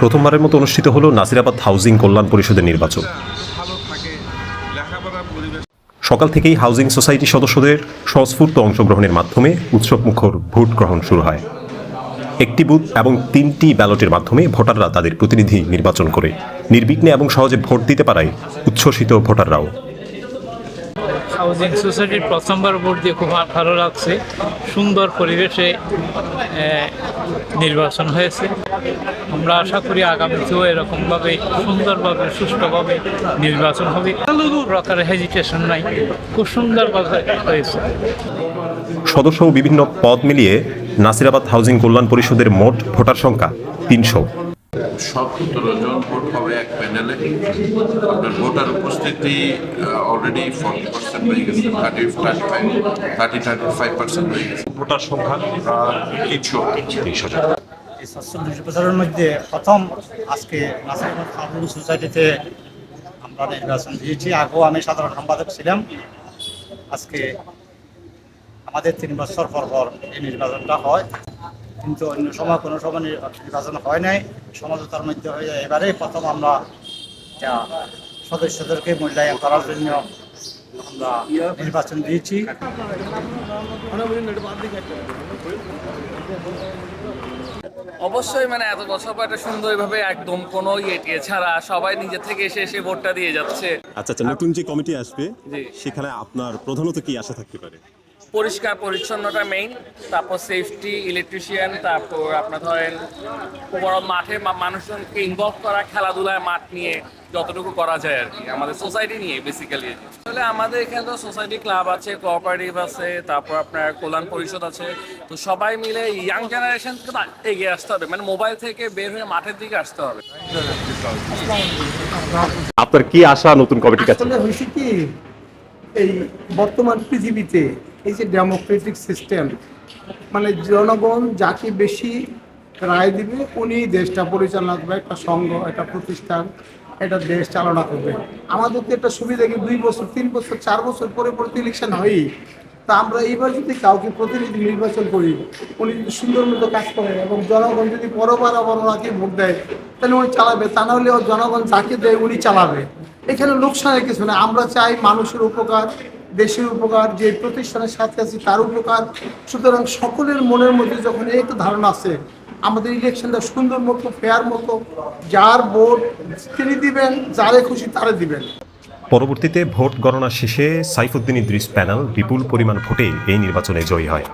প্রথমবারের মতো অনুষ্ঠিত হলো নাসিরাবাদ হাউজিং কল্যাণ পরিষদের নির্বাচন। সকাল থেকেই হাউজিং সোসাইটি সদস্যদের স্বস্ফূর্ত অংশগ্রহণের মাধ্যমে উৎসবমুখর ভোট গ্রহণ শুরু হয়। একটি বুথ এবং তিনটি ব্যালটের মাধ্যমে ভোটাররা তাদের প্রতিনিধি নির্বাচন করে। নির্বিঘ্নে এবং সহজে ভোট দিতে পারায় উচ্ছ্বসিত ভোটাররাও। হাউজিং সোসাইটির প্রথমবার ভোট দিয়ে খুব ভালো লাগছে। সুন্দর পরিবেশে নির্বাচন হয়েছে। আমরা আশা করি আগামীতেও এরকমভাবে, সুন্দরভাবে, সুষ্ঠুভাবে নির্বাচন হবে। প্রকার হেজিটেশন নাই। খুব সুন্দরভাবে হয়েছে। সদস্য বিভিন্ন পদ মিলিয়ে নাসিরাবাদ হাউজিং কল্যাণ পরিষদের মোট ভোটার সংখ্যা তিনশো। সতেরো জন ভোট হবে এক প্যানেলে আপনার ভোটার উপস্থিতি অলরেডি ফর্টি পার্সেন্ট হয়ে গেছে thirty thirty five thirty thirty five percent হয়ে গেছে। ভোটার সংখ্যা তিনশো এই বছরের মধ্যে প্রথম আজকে নাসিরাবাদ সোসাইটিতে আমরা নির্বাচন দিয়েছি। আগেও আমি সাধারণ সম্পাদক ছিলাম। আজকে আমাদের তিন বছর পর পর এই নির্বাচনটা হয়। কিন্তু অন্য সময় কোনো সময় নির্বাচন হয় নাই। সমঝোতার মধ্যে হয়ে যায়। এবারে প্রথম আমরা সদস্যদেরকে মূল্যায়ন করার জন্য আমরা নির্বাচন দিয়েছি। অবশ্যই মানে এত বছর পর একটা সুন্দরভাবে একদম কোনো ইয়ে ছাড়া সবাই নিজে থেকে এসে এসে ভোটটা দিয়ে যাচ্ছে। আচ্ছা আচ্ছা নতুন যে কমিটি আসবে জি। সেখানে আপনার প্রধানত কি আশা থাকতে পারে? পরিষ্কার পরিচ্ছন্নতা মেইন তারপর সেফটি ইলেকট্রিশিয়ান তারপর আপনার ধরেন বড় মাঠে মা- মানুষজনকে ইনভলভ করা খেলাধুলায় মাঠ নিয়ে যতটুকু করা যায় আর কি আমাদের সোসাইটি নিয়ে বেসিক্যালি আসলে আমাদের এখানে তো সোসাইটি ক্লাব আছে কোঅপারেটিভ আছে তারপর আপনার কল্যাণ পরিষদ আছে তো সবাই মিলে ইয়াং জেনারেশন এগিয়ে আসতে হবে মানে মোবাইল থেকে বের হয়ে মাঠের দিকে আসতে হবে। আপনার কি আশা নতুন কমিটির কাছে? আসলে হয়েছে কি এই বর্তমান পৃথিবীতে এই যে ডেমোক্রেটিক সিস্টেম মানে জনগণ যাকে বেশি রায় দিবে উনি দেশটা পরিচালনা করবে, একটা সংঘ, একটা প্রতিষ্ঠান, একটা দেশ চালনা করবে। আমাদের তো একটা সুবিধা কি, দুই বছর, তিন বছর, চার বছর পরে পরে তো ইলেকশন হয়ই, তা আমরা এইবার যদি কাউকে প্রতিনিধি নির্বাচন করি, উনি যদি সুন্দর মতো কাজ করে এবং জনগণ যদি পরবার আবার ওনাকে ভোট দেয়, তাহলে উনি চালাবে। তা নাহলে জনগণ যাকে দেয়, উনি চালাবে। এখানে লোকসানের কিছু না আমরা চাই মানুষের উপকার দেশের উপকার, যে প্রতিষ্ঠানের সাথে আছি তার উপকার। সুতরাং সকলের মনের মধ্যে যখন এই একটা ধারণা আছে, আমাদের ইলেকশনটা সুন্দর মতো ফেয়ার মতো, যার ভোট তিনি দিবেন, যারে খুশি তারে দিবেন। পরবর্তীতে ভোট গণনা শেষে সাইফুদ্দিন ইদ্রিস প্যানেল বিপুল পরিমাণ ভোটে এই নির্বাচনে জয়ী হয়।